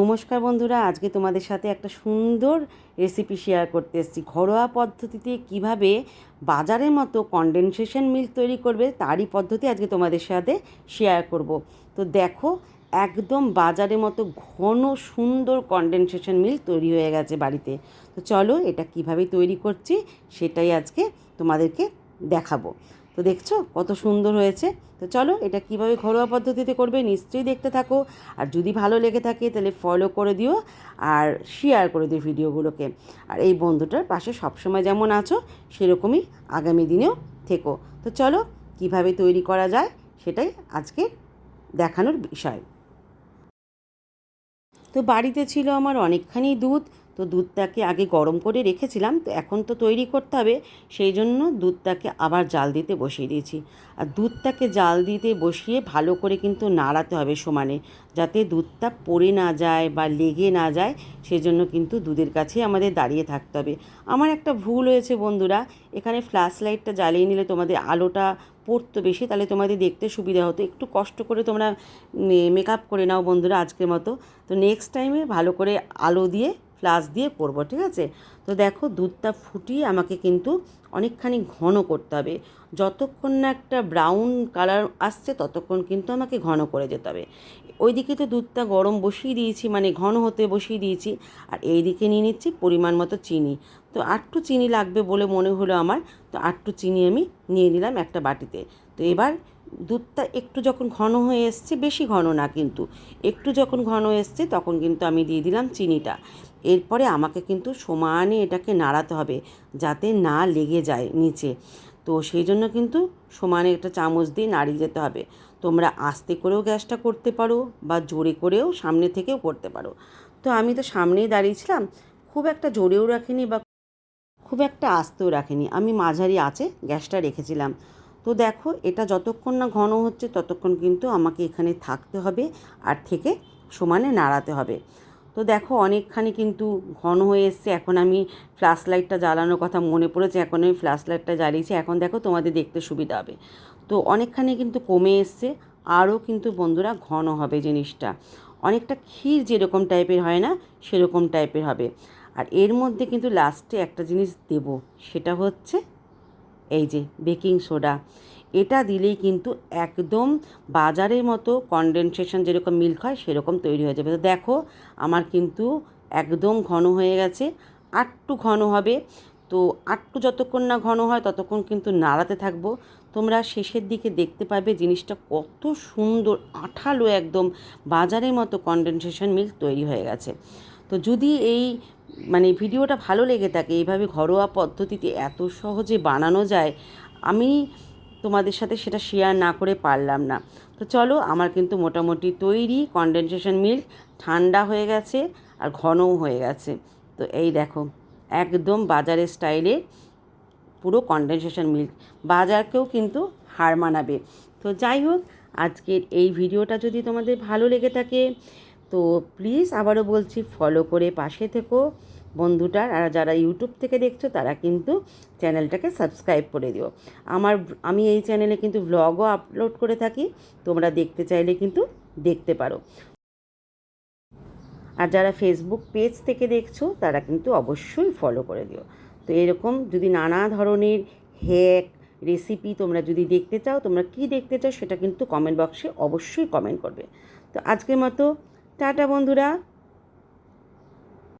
নমস্কার বন্ধুরা, আজকে তোমাদের সাথে একটা সুন্দর রেসিপি শেয়ার করতে এসেছি। ঘরোয়া পদ্ধতিতে কীভাবে বাজারের মতো কনডেনসেশন মিল্ক তৈরি করবে, তারই পদ্ধতি আজকে তোমাদের সাথে শেয়ার করব। তো দেখো, একদম বাজারের মতো ঘন সুন্দর কনডেনসেশন মিল্ক তৈরি হয়ে গেছে বাড়িতে। তো চলো এটা কীভাবে তৈরি করছি, সেটাই আজকে তোমাদেরকে দেখাবো। তো দেখছ কত সুন্দর হয়েছে। তো চলো এটা কীভাবে ঘরোয়া পদ্ধতিতে করবে নিশ্চয়ই দেখতে থাকো। আর যদি ভালো লেগে থাকে তাহলে ফলো করে দিও আর শেয়ার করে দিও ভিডিওগুলোকে। আর এই বন্ধুটার পাশে সবসময় যেমন আছো, সেরকমই আগামী দিনেও থেকো। তো চলো কীভাবে তৈরি করা যায় সেটাই আজকে দেখানোর বিষয়। তো বাড়িতে ছিল আমার অনেকখানি দুধ তো দুধটাকে আগে গরম করে রেখেছিলাম, তো এখন তো তৈরি করতে হবে, সেই জন্য দুধটাকে আবার জাল দিতে বসিয়ে দিয়েছি। আর দুধটাকে জাল দিতে বসিয়ে ভালো করে কিন্তু নাড়াতে হবে সমানে, যাতে দুধটা পড়ে না যায় বা লেগে না যায় সেজন্য কিন্তু দুধের কাছে আমাদের দাঁড়িয়ে থাকতে হবে। আমার একটা ভুল হয়েছে বন্ধুরা, এখানে ফ্ল্যাশ লাইটটা জ্বালিয়ে নিলে তোমাদের আলোটা পড়তো বেশি, তাহলে তোমাদের দেখতে সুবিধা হতো। একটু কষ্ট করে তোমরা মেকআপ করে নাও বন্ধুরা আজকের মতো। তো নেক্সট টাইমে ভালো করে আলো দিয়ে ফ্লাস দিয়ে করব, ঠিক আছে? তো দেখো দুধটা ফুটিয়ে আমাকে কিন্তু অনেকখানি ঘন করতে হবে। যতক্ষণ না একটা ব্রাউন কালার আসছে, ততক্ষণ কিন্তু আমাকে ঘন করে যেতে হবে। ওইদিকে তো দুধটা গরম বসিয়ে দিয়েছি মানে ঘন হতে বসিয়ে দিয়েছি, আর এই দিকে নিয়ে নিচ্ছি পরিমাণ মতো চিনি। তো আটটু চিনি লাগবে বলে মনে হলো আমার, তো আটটু চিনি আমি নিয়ে নিলাম একটা বাটিতে। তো এবার দুধটা একটু যখন ঘন হয়ে এসছে, বেশি ঘন না কিন্তু, একটু যখন ঘন এসছে তখন কিন্তু আমি দিয়ে দিলাম চিনিটা। এরপরে আমাকে কিন্তু সমানে এটাকে নাড়াতে হবে যাতে না লেগে যায় নিচে। তো সেই জন্য কিন্তু সমানে একটা চামচ দিয়ে নাড়িয়ে যেতে হবে। তোমরা আস্তে করেও গ্যাসটা করতে পারো বা জোরে করেও সামনে থেকেও করতে পারো। তো আমি তো সামনেই দাঁড়িয়েছিলাম, খুব একটা জোরেও রাখিনি বা খুব একটা আস্তেও রাখিনি। আমি মাঝারি আছে গ্যাসটা রেখেছিলাম। তো দেখো, এটা যতক্ষণ না ঘন হচ্ছে, ততক্ষণ কিন্তু আমাকে এখানে থাকতে হবে আর থেকে সমানে নাড়াতে হবে। তো দেখো, অনেকখানি কিন্তু ঘন হয়ে এসছে। এখন আমি ফ্ল্যাশ লাইটটা জ্বালানোর কথা মনে পড়েছে, এখন আমি ফ্ল্যাশ লাইটটা জ্বালিয়েছি। এখন দেখো, তোমাদের দেখতে সুবিধা হবে। তো অনেকখানি কিন্তু কমে এসছে, আরও কিন্তু বন্ধুরা ঘন হবে জিনিসটা। অনেকটা ক্ষীর যেরকম টাইপের হয় না, সেরকম টাইপের হবে। আর এর মধ্যে কিন্তু লাস্টে একটা জিনিস দেব, সেটা হচ্ছে এই যে বেকিং সোডা, এটা দিলেই কিন্তু একদম বাজারের মতো কনডেনসেশন যেরকম মিল্ক হয় সেরকম তৈরি হয়ে যাবে। তো দেখো, আমার কিন্তু একদম ঘন হয়ে গেছে আটটু ঘন হবে। তো আটটু যতক্ষণ না ঘন হয় ততক্ষণ কিন্তু নাড়াতে থাকব। তোমরা শেষের দিকে দেখতে পাবে জিনিসটা কত সুন্দর, আঠালো একদম বাজারের মতো কনডেনসেশন মিল্ক তৈরি হয়ে গেছে। তো যদি এই মানে ভিডিওটা ভালো লেগে থাকে, এইভাবে ঘরোয়া পদ্ধতিতে এত সহজে বানানো যায়, আমি তোমাদের সাথে সেটা শেয়ার না করে পারলাম না। তো চলো, আমার কিন্তু মোটামুটি তৈরি কনডেনসেশন মিল্ক ঠান্ডা হয়ে গেছে আর ঘনও হয়ে গেছে। তো এই দেখো, একদম বাজারের স্টাইলে পুরো কনডেনসেশন মিল্ক বাজারকেও কিন্তু হার মানাবে। তো যাই হোক, আজকের এই ভিডিওটা যদি তোমাদের ভালো লেগে থাকে তো প্লিজ আবারও বলছি ফলো করে পাশে থেকো বন্ধুটার, আর যারা ইউটিউব থেকে দেখছ তারা কিন্তু চ্যানেলটাকে সাবস্ক্রাইব করে দিও। আমার আমি এই চ্যানেলে কিন্তু ভ্লগও আপলোড করে থাকি, তোমরা দেখতে চাইলে কিন্তু দেখতে পারো। আর যারা ফেসবুক পেজ থেকে দেখছ তারা কিন্তু অবশ্যই ফলো করে দিও। তো এরকম যদি নানা ধরনের হ্যাক রেসিপি তোমরা যদি দেখতে চাও, তোমরা কি দেখতে চাও সেটা কিন্তু কমেন্ট বক্সে অবশ্যই কমেন্ট করবে। তো আজকের মতো টাটা বন্ধুরা।